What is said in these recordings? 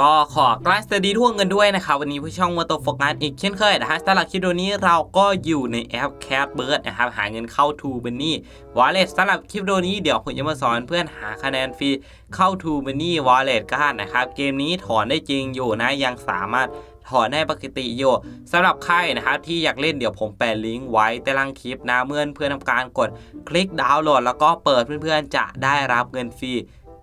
ก็ขอกราสวัสดีทั่วเงินด้วยนะครับวันนี้ผู้ช่องมอเตอร์โฟกัสอีกเช่นเคยนะฮะสำหรับคลิปวิดีโอนี้เราก็อยู่ในแอป Cat Bird นะครับหาเงินเข้า To Money Wallet สำหรับคลิปวิดีโอนี้เดี๋ยวผมจะมาสอนเพื่อนหาคะแนนฟรีเข้า To Money Wallet กันนะครับเกมนี้ถอนได้จริงอยู่นะยังสามารถถอนได้ปกติอยู่สำหรับใครนะครับที่อยากเล่นเดี๋ยวผมแปะลิงก์ไว้ใต้ล่างคลิปนะเมื่อเพื่อนทำการกดคลิกดาวน์โหลด แล้วก็เปิดเพื่อนๆจะได้รับเงินฟรี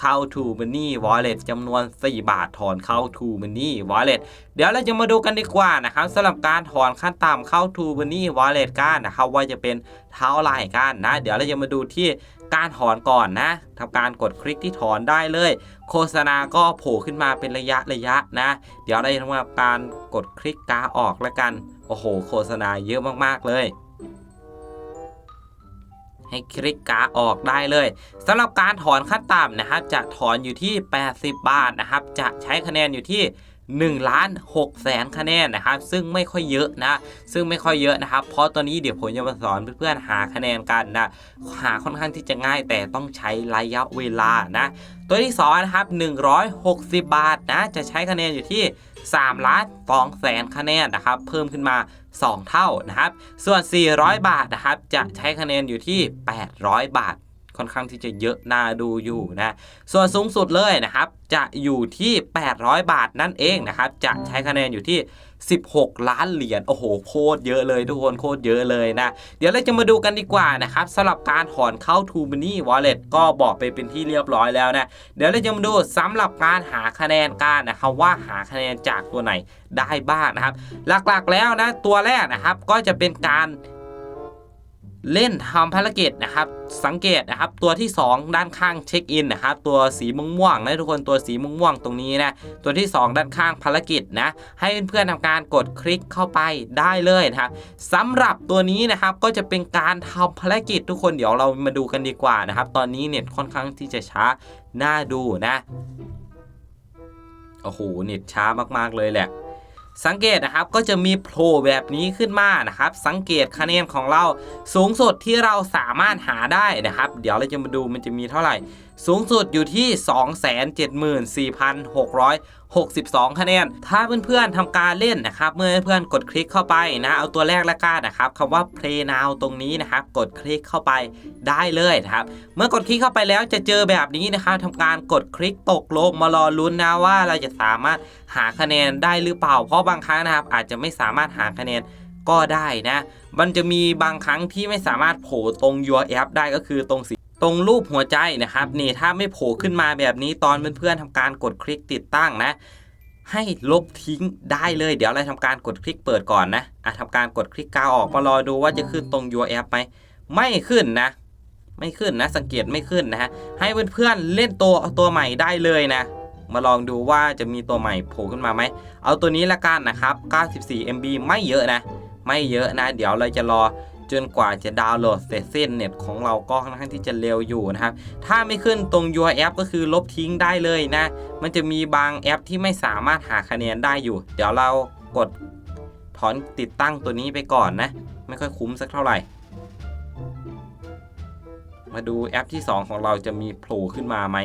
เข้า To Money Wallet จำนวน 4 บาทถอนเข้า To Money Wallet เดี๋ยวเราจะมาดูกันดีกว่านะครับสำหรับการถอนขั้นต่ำเข้า To Money Wallet กันนะครับว่าจะเป็นเท่าไหร่กันนะ เดี๋ยวเราจะมาดูที่การถอนก่อนนะทำการกดคลิกที่ถอนได้เลย โฆษณาก็โผล่ขึ้นมาเป็นระยะระยะนะ เดี๋ยวเราจะทำการกดคลิกกาออกแล้วกัน โอ้โห โฆษณาเยอะมากๆเลย ให้คลิกกาออกได้เลยสำหรับการถอนขั้นต่ำนะครับจะถอนอยู่ที่ 80 บาทนะครับ จะใช้คะแนนอยู่ที่1ล้าน6แสนคะแนนนะครับ ซึ่งไม่ค่อยเยอะนะ ซึ่งไม่ค่อยเยอะนะครับ เพราะตอนนี้เดี๋ยวผมจะมาสอนเพื่อนๆหาคะแนนกันนะ หาค่อนข้างที่จะง่ายแต่ต้องใช้ระยะเวลานะ ตัวที่2นะครับ 160 บาทนะ จะใช้คะแนนอยู่ที่3ล้าน2แสนคะแนนนะครับ เพิ่มขึ้นมา 2 เท่านะครับ ส่วน 400 บาทนะครับ จะใช้คะแนนอยู่ที่ 800 บาท ค่อนข้างที่จะเยอะน่าดูอยู่นะ ส่วนสูงสุดเลยนะครับ จะอยู่ที่ 800 บาทนั่นเองนะครับ จะใช้คะแนนอยู่ที่ 16 ล้านเหรียญ โอ้โห โคตรเยอะเลยทุกคน โคตรเยอะเลยนะ เดี๋ยวเราจะมาดูกันดีกว่านะครับสำหรับการถอนเข้า To Money Wallet ก็บอกไปเป็นที่เรียบร้อยแล้วนะ เดี๋ยวเราจะมาดูสำหรับการหาคะแนนกันนะครับว่าหาคะแนนจากตัวไหนได้บ้างนะครับ หลักๆแล้วนะตัวแรกนะครับก็จะเป็นการ เล่นทำภารกิจนะครับ สังเกตนะครับ ตัวที่ 2 ด้านข้างเช็คอินนะครับ ตัวสีม่วงๆนะทุกคนตัวสีม่วงๆตรงนี้นะ ตัวที่ 2 ด้านข้างภารกิจนะ ให้เพื่อนๆทำการกดคลิกเข้าไปได้เลยนะครับสำหรับตัวนี้นะครับก็จะเป็นการทำภารกิจทุกคนเดี๋ยวเรามาดูกันดีกว่านะครับ ตอนนี้เน็ตค่อนข้างที่จะช้าน่าดูนะ โอ้โหเน็ตช้ามากๆเลยแหละ สังเกตนะครับก็จะมีโผล่แบบนี้ขึ้นมานะครับ สังเกตคะแนนของเราสูงสุดที่เราสามารถหาได้นะครับ เดี๋ยวเราจะมาดูมันจะมีเท่าไหร่ สูงสุดอยู่ที่ 62 คะแนน ถ้าเพื่อนๆทำการเล่นนะครับ เมื่อเพื่อนๆกดคลิกเข้าไปนะ เอาตัวแรกละกันนะครับคำว่า play now ตรงนี้นะครับ กดคลิกเข้าไปได้เลยนะครับ เมื่อกดคลิกเข้าไปแล้วจะเจอแบบนี้นะครับทำการกดคลิกตกลงมารอลุ้นนะว่าเราจะสามารถหาคะแนนได้หรือเปล่า เพราะบางครั้งนะครับอาจจะไม่สามารถหาคะแนนก็ได้นะ มันจะมีบางครั้งที่ไม่สามารถโผล่ตรง your app ได้ก็คือตรงสี ตรงรูปหัวใจนะครับนี่ถ้าไม่โผล่ขึ้นมาแบบนี้ตอนเพื่อนๆทำการกดคลิกติดตั้งนะ ให้ลบทิ้งได้เลย เดี๋ยวเราทำการกดคลิกเปิดก่อนนะอะทำการกดคลิกกาวออกมารอดูว่าจะขึ้นตรง your app ไหมไม่ขึ้นนะ ไม่ขึ้นนะ สังเกตไม่ขึ้นนะฮะให้เพื่อนๆเล่นตัวตัวใหม่ได้เลยนะมาลองดูว่าจะมีตัวใหม่โผล่ขึ้นมาไหม เอาตัวนี้ละกันนะครับ 94 MB ไม่เยอะนะ ไม่เยอะนะ เดี๋ยวเราจะรอ จนกว่าจะดาวน์โหลดเสร็จสิ้นเน็ตของเราก็ค่อนข้างที่จะเร็วอยู่นะครับ ถ้าไม่ขึ้นตรง your app ก็คือลบทิ้งได้เลยนะ มันจะมีบางแอปที่ไม่สามารถหาคะแนนได้อยู่ เดี๋ยวเรากดถอนติดตั้งตัวนี้ไปก่อนนะ ไม่ค่อยคุ้มสักเท่าไหร่ มาดูแอปที่ 2 ของเราจะมีโผล่ขึ้นมาไหม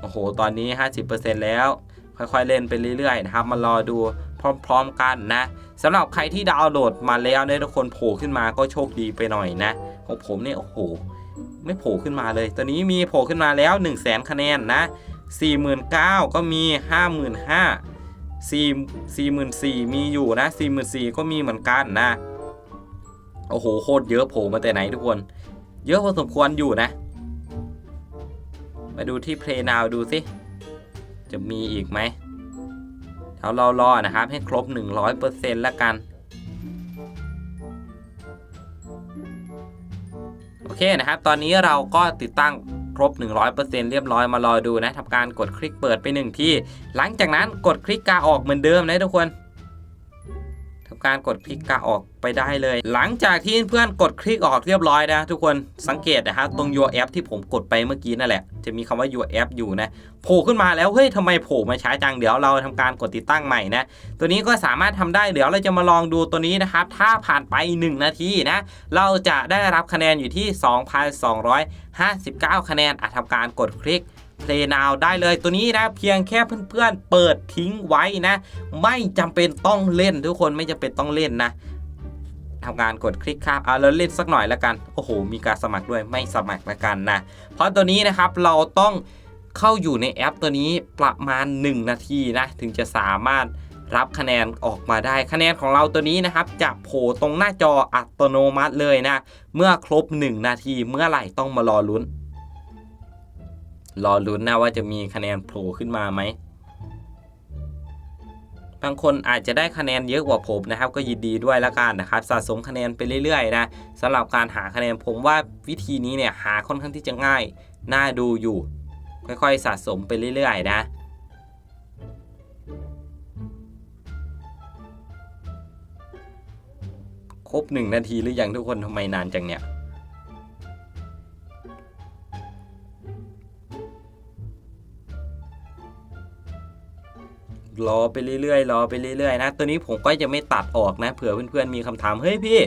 โอ้โห ตอนนี้ 50%แล้ว ค่อยๆ เล่นไปเรื่อยๆ นะครับ มารอดูพร้อม ๆ กันนะ สำหรับใครที่ดาวน์โหลดมาแล้วเนี่ยทุกคนโผล่ขึ้นมาก็โชคดีไปหน่อยนะ ของผมเนี่ยโอ้โหไม่โผล่ขึ้นมาเลย ตอนนี้มีโผล่ขึ้นมาแล้ว 1 0 0 0 0แสนคะแนนนะ 49,000 ก็มี 55,000 4 44,000มีอยู่นะ44,000ก็มีเหมือนกันนะ โอ้โหโคตรเยอะโผล่มาแต่ไหนทุกคน เยอะพอสมควรอยู่นะ มาดูที่ Play Now ดูสิ จะมีอีกไหม เดี๋ยวเรารอนะครับ ให้ครบ 100%แล้วกัน โอเคนะครับ ตอนนี้เราก็ติดตั้งครบ 100%เรียบร้อยมารอดูนะทำการกดคลิกเปิดไปหนึ่งที่ หลังจากนั้นกดคลิกกาออกเหมือนเดิมนะทุกคน ทำการกดคลิกกาออกไปได้เลย หลังจากที่เพื่อนกดคลิกออกเรียบร้อยนะ ทุกคนสังเกตนะฮะตรง your app ที่ผมกดไปเมื่อกี้นั่นแหละ จะมีคำว่า your app อยู่นะโผล่ขึ้นมาแล้วเฮ้ยทำไมโผล่มาช้าจังเดี๋ยวเราทำการกดติดตั้งใหม่นะตัวนี้ก็สามารถทำได้เดี๋ยวเราจะมาลองดูตัวนี้นะครับถ้าผ่านไป 1 นาทีนะเราจะได้รับคะแนนอยู่ที่ 2,259 คะแนนอาจทำการกดคลิก Play Now ได้เลยตัวนี้นะเพียงแค่เพื่อนๆ เปิดทิ้งไว้นะ ไม่จำเป็นต้องเล่นทุกคนไม่จำเป็นต้องเล่นนะทำการกดคลิกครับเอาแล้วเล่นสักหน่อยแล้วกัน โอ้โห มีการสมัครด้วยไม่สมัครแล้วกันนะ เพราะตัวนี้นะครับเราต้องเข้าอยู่ในแอปตัวนี้ประมาณ 1 นาทีนะ ถึงจะสามารถรับคะแนนออกมาได้คะแนนของเราตัวนี้นะครับ จะโผล่ตรงหน้าจออัตโนมัติเลยนะ เมื่อครบ 1 นาทีเมื่อไหร่ต้องมารอลุ้น รอลุ้นนะว่าจะมีคะแนนโผล่ขึ้นมาไหมบางคนอาจจะได้คะแนนเยอะกว่าผมนะครับ ก็ยินดีด้วยละกันนะครับ สะสมคะแนนไปเรื่อยๆนะสำหรับการหาคะแนนผมว่าวิธีนี้เนี่ยหาค่อนข้างที่จะง่ายน่าดูอยู่ ค่อยๆสะสมไปเรื่อยๆนะครบหนึ่งนาทีหรือยังทุกคนทำไมนานจังเนี่ย รอไปเรื่อยๆรอไปเรื่อยๆนะตัวนี้ผมก็จะไม่ตัดออกนะ เผื่อเพื่อนๆมีคำถามเฮ้ยพี่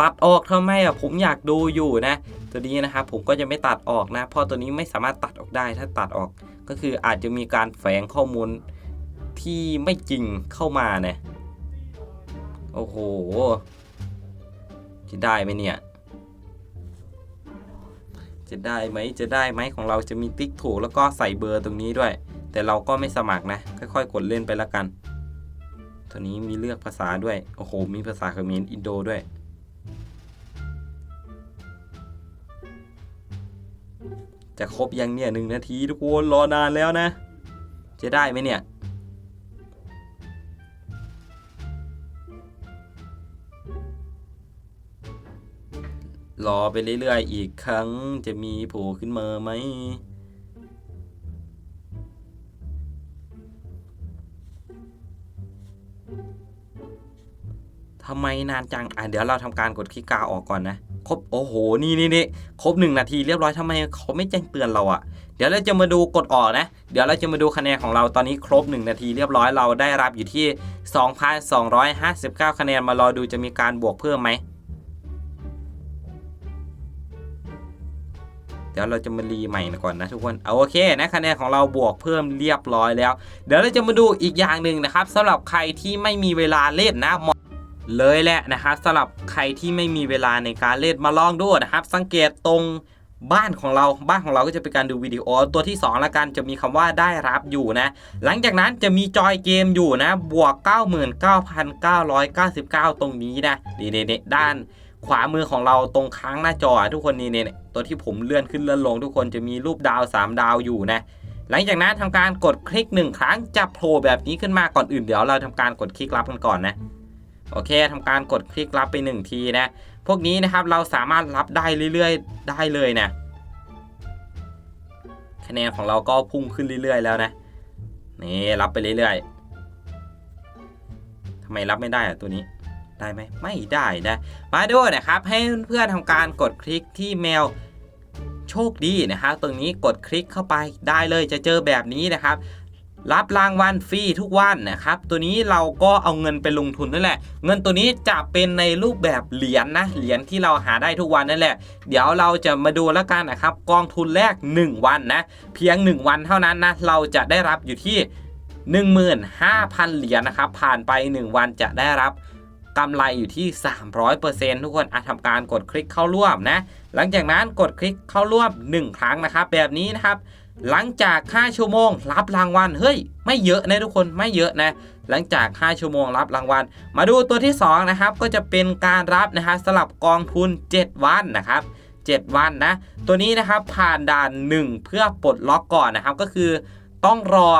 ตัดออกทำไมอะผมอยากดูอยู่นะ ตัวนี้นะครับผมก็จะไม่ตัดออกนะ เพราะตัวนี้ไม่สามารถตัดออกได้ถ้าตัดออก ก็คืออาจจะมีการแฝงข้อมูลที่ไม่จริงเข้ามาเนะโอ้โหจะได้ไหมเนี่ย จะได้ไหมจะได้ไหมของเราจะมีติ๊กถูกแล้วก็ใส่เบอร์ตรงนี้ด้วย แต่เราก็ไม่สมัครนะ ค่อยๆ กดเล่นไปละกัน ตัวนี้มีเลือกภาษาด้วย โอ้โห มีภาษาเขมรอินโดด้วย จะครบยังเนี่ยหนึ่งนาทีทุกคนรอนานแล้วนะ จะได้ไหมเนี่ยรอไปเรื่อยๆ อีกครั้งจะมีโผล่ขึ้นมาไหม ทำไมนานจัง อะเดี๋ยวเราทำการกดคลิกกาออกก่อนนะ ครบ โอ้โห นี่นี่นี่ครบหนึ่งนาทีเรียบร้อยทำไมเขาไม่แจ้งเตือนเราอะ่ะ เดี๋ยวเราจะมาดูกดออกนะ เดี๋ยวเราจะมาดูคะแนนของเราตอนนี้ครบ 1 นาทีเรียบร้อยเราได้รับอยู่ที่ 2,259 คะแนนมารอดูจะมีการบวกเพิ่มไหม เดี๋ยวเราจะมารีใหม่ก่อนนะทุกคน เอาโอเคนะคะแนนของเราบวกเพิ่มเรียบร้อยแล้ว เดี๋ยวเราจะมาดูอีกอย่างหนึ่งนะครับสำหรับใครที่ไม่มีเวลาเล่นนะ เลยแหละนะครับสำหรับใครที่ไม่มีเวลาในการเล่นมาลองดูนะครับ สังเกตตรงบ้านของเราบ้านของเราก็จะเป็นการดูวิดีโอตัวที่ 2 ละกันจะมีคำว่าได้รับอยู่นะ หลังจากนั้นจะมีจอยเกมอยู่นะ บวก 99,999 ตรงนี้นะนี่ๆๆด้านขวามือของเราตรงค้างหน้าจอทุกคนนี่เนี่ยตัวที่ผมเลื่อนขึ้นเลื่อนลง ทุกคนจะมีรูปดาว 3 ดาวอยู่นะ หลังจากนั้นทำการกดคลิก 1 ครั้งจะโผล่แบบนี้ขึ้นมาก่อนอื่นเดี๋ยวเราทำการกดคลิกรับกันก่อนนะ โอเคทำการกดคลิกรับไป 1 ทีนะ พวกนี้นะครับเราสามารถรับได้เรื่อยๆ ได้เลยนะคะแนนของเราก็พุ่งขึ้นเรื่อยๆ แล้วนะ นี่รับไปเรื่อยๆทำไมรับไม่ได้อะตัวนี้ได้ไหมไม่ได้นะ มาดูนะครับ ให้เพื่อนๆทำการกดคลิกที่แมวโชคดีนะครับตรงนี้กดคลิกเข้าไปได้เลยจะเจอแบบนี้นะครับ รับรางวัลฟรีทุกวันนะครับ ตัวนี้เราก็เอาเงินไปลงทุนนั่นแหละ เงินตัวนี้จะเป็นในรูปแบบเหรียญนะ เหรียญที่เราหาได้ทุกวันนั่นแหละ เดี๋ยวเราจะมาดูแล้วกันนะครับ กองทุนแรก 1 วันนะ เพียง 1 วันเท่านั้นนะ เราจะได้รับอยู่ที่ 15,000 เหรียญนะครับ ผ่านไป 1 วันจะได้รับกำไรอยู่ที่ 300%ทุกคนอาจทำการกดคลิกเข้าร่วมนะ หลังจากนั้นกดคลิกเข้าร่วม 1 ครั้งนะครับ แบบนี้นะครับ หลังจาก 5 ชั่วโมง รับรางวัล เฮ้ย ไม่เยอะนะทุกคน ไม่เยอะนะ หลังจาก 5 ชั่วโมงรับรางวัล มาดูตัวที่ 2 นะครับ ก็จะเป็นการรับนะฮะสลับกองทุน 7 วันนะครับ 7 วันนะ ตัวนี้นะครับผ่านด่าน 1 เพื่อปลดล็อกก่อนนะครับ ก็คือต้องรอ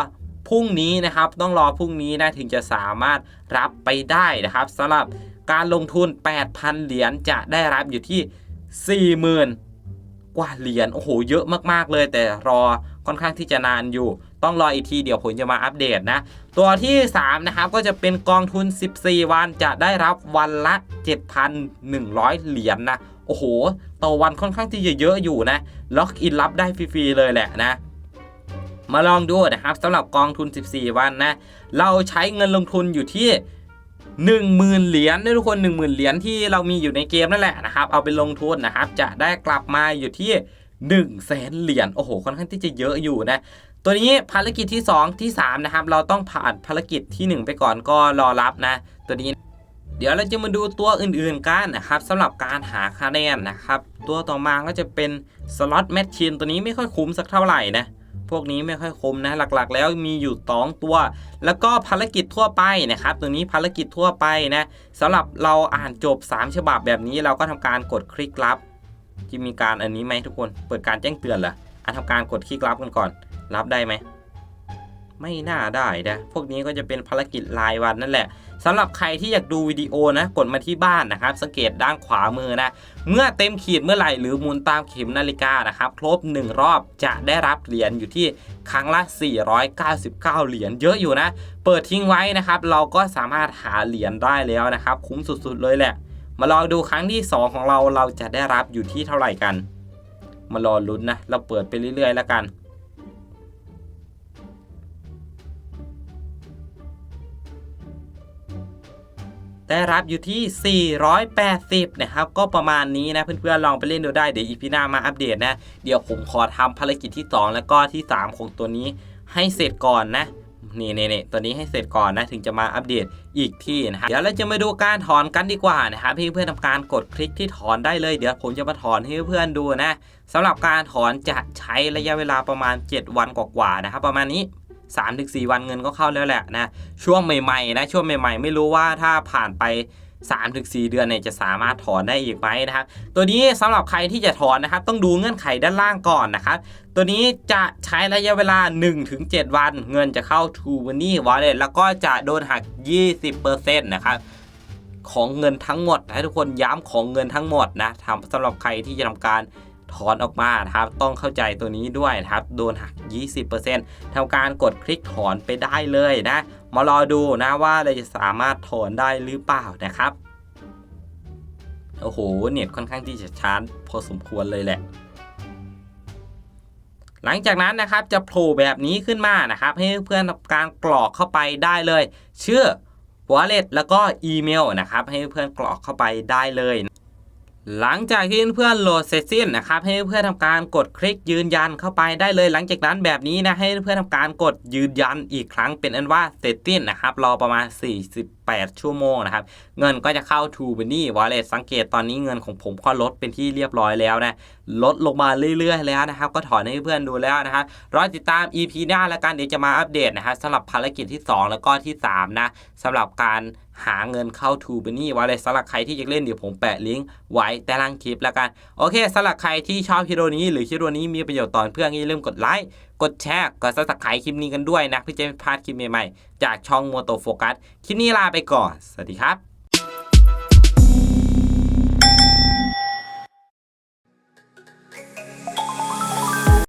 พรุ่งนี้นะครับ ต้องรอพรุ่งนี้นะถึงจะสามารถรับไปได้นะครับสำหรับการลงทุน 8,000 เหรียญจะได้รับอยู่ที่ 40,000 ว่าเหรียญโอ้โหเยอะมากๆเลย แต่รอค่อนข้างที่จะนานอยู่ ต้องรออีกทีเดี๋ยวผมจะมาอัปเดตนะ ตัวที่ 3 นะครับ ก็จะเป็นกองทุน 14 วันจะได้รับวันละ 7,100 เหรียญนะโอ้โหต่อวันค่อนข้างที่จะเยอะอยู่นะล็อกอินรับได้ฟรีๆเลยแหละนะมาลองดูนะครับสำหรับกองทุน 14 วันนะ เราใช้เงินลงทุนอยู่ที่ 10,000เหรียญนะทุกคน 10,000เหรียญที่เรามีอยู่ในเกมนั่นแหละนะครับเอาไปลงทุนนะครับจะได้กลับมาอยู่ที่1 0 0 0 0แสนเหรียญโอ้โหค่อนข้างที่จะเยอะอยู่นะตัวนี้ภารกิจที่ 2 ที่3นะครับเราต้องผ่านภารกิจที่ 1 ไปก่อนก็รอรับนะ ตัวนี้ เดี๋ยวเราจะมาดูตัวอื่นๆกันนะครับสำหรับการหาคะแนนนะครับตัวต่อมาก็จะเป็นสล็อตแมชชีนตัวนี้ไม่ค่อยคุ้มสักเท่าไหร่นะ พวกนี้ไม่ค่อยคมนะหลักๆ แล้วมีอยู่สองตัว แล้วก็ภารกิจทั่วไปนะครับ ตัวนี้ภารกิจทั่วไปนะสำหรับเราอ่านจบ 3 ฉบับแบบนี้เราก็ทำการกดคลิกรับที่มีการอันนี้ไหมทุกคน เปิดการแจ้งเตือนเหรออะทำการกดคลิกรับกันก่อน รับได้ไหม ไม่น่าได้นะ พวกนี้ก็จะเป็นภารกิจรายวันนั่นแหละสำหรับใครที่อยากดูวิดีโอนะ กดมาที่บ้านนะครับ สังเกตด้านขวามือนะ เมื่อเต็มขีดเมื่อไหร่หรือหมุนตามเข็มนาฬิกานะครับ ครบ 1 รอบจะได้รับเหรียญอยู่ที่ครั้งละ 499 เหรียญเยอะอยู่นะ เปิดทิ้งไว้นะครับ เราก็สามารถหาเหรียญได้แล้วนะครับ คุ้มสุดๆเลยแหละ มาลองดูครั้งที่ 2 ของเราเราจะได้รับอยู่ที่เท่าไหร่กัน มารอลุ้นนะ เราเปิดไปเรื่อยๆ แล้วกัน ได้รับอยู่ที่ 480 นะครับ ก็ประมาณนี้นะ เพื่อนๆลองไปเล่นดูได้ เดี๋ยวอีพีหน้ามาอัปเดตนะ เดี๋ยวผมขอทำภารกิจที่ 2 แล้วก็ที่ 3 ของตัวนี้ให้เสร็จก่อนนะนี่นี่นี่ตัวนี้ให้เสร็จก่อนนะ ถึงจะมาอัปเดตอีกที่นะครับเดี๋ยวเราจะมาดูการถอนกันดีกว่านะครับให้เพื่อนๆทำการกดคลิกที่ถอนได้เลย เดี๋ยวผมจะมาถอนให้เพื่อนๆดูนะสำหรับการถอนจะใช้ระยะเวลาประมาณ 7 วันกว่าๆนะครับประมาณนี้ 3-4 วันเงินก็เข้าแล้วแหละนะช่วงใหม่ๆนะช่วงใหม่ ๆ ไม่รู้ว่าถ้าผ่านไป3-4 เดือนเนี่ยจะสามารถถอนได้อีกไหมนะครับ ตัวนี้สำหรับใครที่จะถอนนะครับ ต้องดูเงื่อนไขด้านล่างก่อนนะครับ ตัวนี้จะใช้ระยะเวลา 1-7 วัน เงินจะเข้า t ู m o n e y Wallet แล้วก็จะโดนหัก 20%นะครับของเงินทั้งหมดให้ทุกคนย้ำของเงินทั้งหมดนะทำสำหรับใครที่จะทำการ ถอนออกมาครับต้องเข้าใจตัวนี้ด้วยครับโดนหัก 20%ทำการกดคลิกถอนไปได้เลยนะ มารอดูนะว่าเราจะสามารถถอนได้หรือเปล่านะครับโอ้โหเน็ตค่อนข้างที่จะชาร์จพอสมควรเลยแหละ หลังจากนั้นนะครับจะโผล่แบบนี้ขึ้นมานะครับ ให้เพื่อนทำการกรอกเข้าไปได้เลย ชื่อ wallet แล้วก็อีเมลนะครับ ให้เพื่อนกรอกเข้าไปได้เลย หลังจากที่เพื่อนโหลดเสร็จสิ้นนะครับให้เพื่อนทำการกดคลิกยืนยันเข้าไปได้เลย หลังจากนั้นแบบนี้นะให้เพื่อนทำการกดยืนยันอีกครั้งเป็นอันว่าเสร็จสิ้นนะครับรอประมาณ 48 ชั่วโมงนะครับเงินก็จะเข้า t ูบันนี่วอลเล็ตสังเกตตอนนี้เงินของผมก็ลดเป็นที่เรียบร้อยแล้วนะ ลดลงมาเรื่อยๆแล้วนะครับ ก็ถอนให้เพื่อนดูแล้วนะครับรอติดตาม EP หน้าแล้วกันเดี๋ยวจะมาอัปเดตนะครับสำหรับภารกิจที่ 2 แล้วก็ที่ 3 นะสำหรับการหาเงินเข้า t ูบันนี่วอลเล็ตสำหรับใครที่จะเล่นเดี๋ยวผมแปะลิงก์ไว้ใต้ล่างคลิปแล้วกัน โอเคสำหรับใครที่ชอบคลิปนี้ หรือคลิปนี้มีประโยชน์ต่อเพื่อนอย่าลืมกดไลค์กดแชร์กดซับสไครต์คลิปนี้กันด้วยนะเพื่อจะไม่พลาดคลิปใหม่ๆจากช่องโมโตโฟกัสคลิปนี้ลาไปก่อน สวัสดีครับ